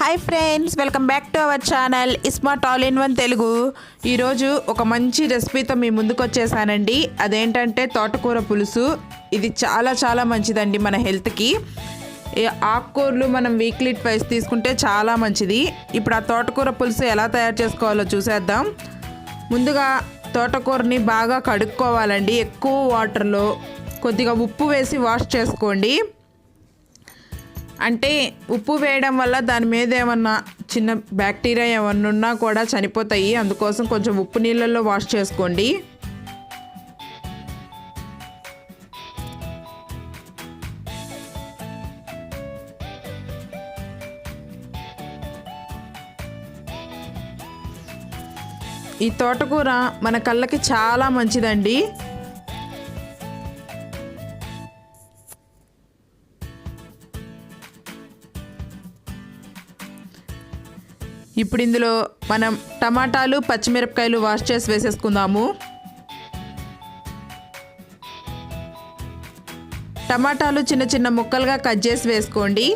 Hi friends welcome back to our channel ismart all in one Telugu ఈరోజు ఒక మంచి రెసిపీతో మీ ముందుకు వచ్చేసానండి. అదేంటంటే తోటకూర పులుసు. ఇది చాలా చాలా మంచిదండి మన హెల్త్కి. ఆకుకూరలు మనం వీక్లీ ట్వైస్ తీసుకుంటే చాలా మంచిది. ఇప్పుడు ఆ తోటకూర పులుసు ఎలా తయారు చేసుకోవాలో చూసేద్దాం. ముందుగా తోటకూరని బాగా కడుక్కోవాలండి. ఎక్కువ వాటర్లో కొద్దిగా ఉప్పు వేసి వాష్ చేసుకోండి. అంటే ఉప్పు వేయడం వల్ల దాని మీద ఏమన్నా చిన్న బ్యాక్టీరియా ఏమన్నా ఉన్నా కూడా చనిపోతాయి. అందుకోసం కొంచెం ఉప్పు నీళ్ళల్లో వాష్ చేసుకోండి. ఈ తోటకూర మన కళ్ళకి చాలా మంచిదండి. ఇప్పుడు ఇందులో మనం టమాటాలు పచ్చిమిరపకాయలు వాష్ చేసి వేసేసుకుందాము. టమాటాలు చిన్న చిన్న ముక్కలుగా కట్ చేసి వేసుకోండి.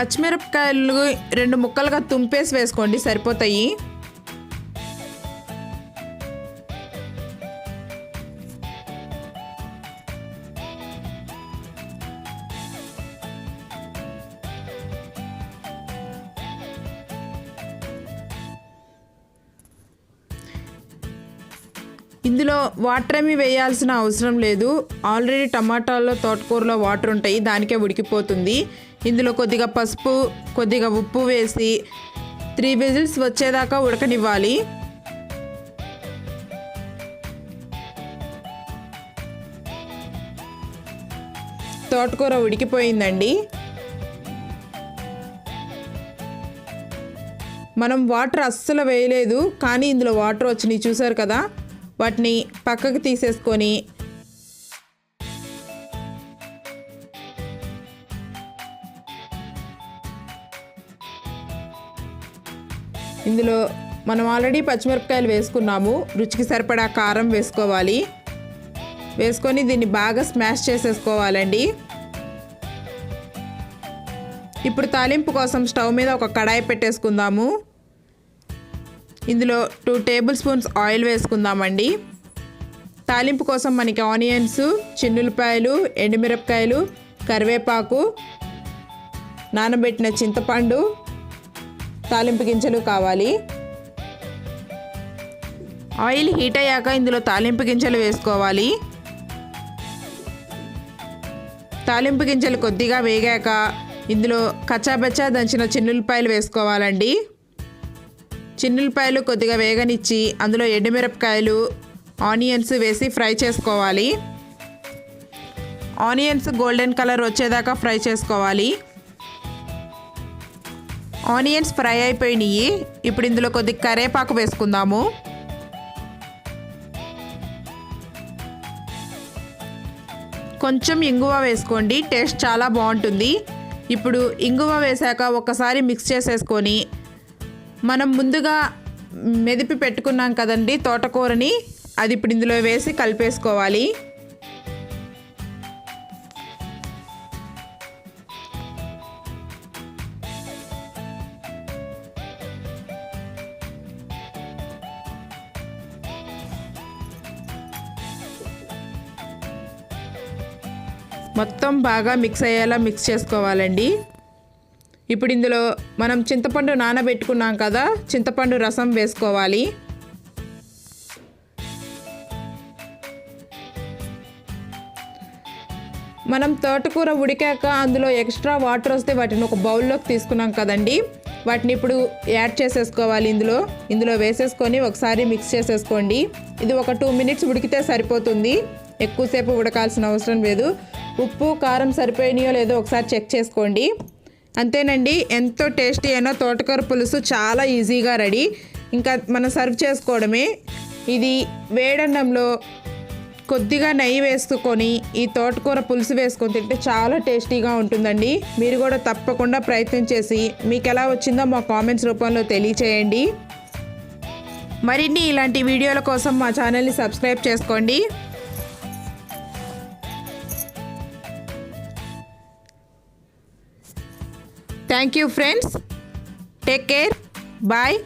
పచ్చిమిరపకాయలు రెండు ముక్కలుగా తుంపేసి వేసుకోండి సరిపోతాయి. ఇందులో వాటర్ ఏమీ వేయాల్సిన అవసరం లేదు. ఆల్రెడీ టమాటాల్లో తోటకూరలో వాటర్ ఉంటాయి దానికే ఉడికిపోతుంది. ఇందులో కొద్దిగా పసుపు కొద్దిగా ఉప్పు వేసి త్రీ విజిల్స్ వచ్చేదాకా ఉడకనివ్వాలి. తోటకూర ఉడికిపోయిందండి. మనం వాటర్ అస్సలు వేయలేదు కానీ ఇందులో వాటర్ వచ్చినాయి చూసారు కదా? వాటిని పక్కకు తీసేసుకొని ఇందులో మనం ఆల్రెడీ పచ్చిమిరపకాయలు వేసుకున్నాము. రుచికి సరిపడా కారం వేసుకోవాలి. వేసుకొని దీన్ని బాగా స్మాష్ చేసేసుకోవాలండి. ఇప్పుడు తాలింపు కోసం స్టవ్ మీద ఒక కడాయి పెట్టేసుకుందాము. ఇందులో టూ టేబుల్ స్పూన్స్ ఆయిల్ వేసుకుందామండి. తాలింపు కోసం మనకి ఆనియన్స్ చిన్నులపాయలు ఎండుమిరపకాయలు కరివేపాకు నానబెట్టిన చింతపండు తాలింపు గింజలు కావాలి. ఆయిల్ హీట్ అయ్యాక ఇందులో తాలింపు గింజలు వేసుకోవాలి. తాలింపు గింజలు కొద్దిగా వేగాక ఇందులో కచ్చాబచ్చా దంచిన చిన్నులపాయలు వేసుకోవాలండి. చిన్నులపాయలు కొద్దిగా వేగనిచ్చి అందులో ఎండుమిరపకాయలు ఆనియన్స్ వేసి ఫ్రై చేసుకోవాలి. ఆనియన్స్ గోల్డెన్ కలర్ వచ్చేదాకా ఫ్రై చేసుకోవాలి. ఆనియన్స్ ఫ్రై అయిపోయినాయి. ఇప్పుడు ఇందులో కొద్ది కరేపాకు వేసుకుందాము. కొంచెం ఇంగువ వేసుకోండి టేస్ట్ చాలా బాగుంటుంది. ఇప్పుడు ఇంగువ వేశాక ఒకసారి మిక్స్ చేసేసుకొని మనం ముందుగా మెదిపి పెట్టుకున్నాం కదండి తోటకూరని అది ఇప్పుడు ఇందులో వేసి కలిపేసుకోవాలి. మొత్తం బాగా మిక్స్ అయ్యేలా మిక్స్ చేసుకోవాలండి. ఇప్పుడు ఇందులో మనం చింతపండు నానబెట్టుకున్నాం కదా చింతపండు రసం వేసుకోవాలి. మనం తోటకూర ఉడికాక అందులో ఎక్స్ట్రా వాటర్ వస్తే వాటిని ఒక బౌల్లోకి తీసుకున్నాం కదండి. వాటిని ఇప్పుడు యాడ్ చేసేసుకోవాలి ఇందులో. ఇందులో వేసేసుకొని ఒకసారి మిక్స్ చేసేసుకోండి. ఇది ఒక టూ మినిట్స్ ఉడికితే సరిపోతుంది. ఎక్కువసేపు ఉడకాల్సిన అవసరం లేదు. ఉప్పు కారం సరిపోయినాయో లేదో ఒకసారి చెక్ చేసుకోండి. అంతేనండి ఎంతో టేస్టీ అయినా తోటకూర పులుసు చాలా ఈజీగా రెడీ. ఇంకా మనం సర్వ్ చేసుకోవడమే. ఇది వేడన్నంలో కొద్దిగా నెయ్యి వేసుకొని ఈ తోటకూర పులుసు వేసుకొని తింటే చాలా టేస్టీగా ఉంటుందండి. మీరు కూడా తప్పకుండా ప్రయత్నం చేసి మీకు ఎలా వచ్చిందో మా కామెంట్స్ రూపంలో తెలియచేయండి. మరిన్ని ఇలాంటి వీడియోల కోసం మా ఛానల్ని సబ్స్క్రైబ్ చేసుకోండి. Thank you friends. Take care. Bye.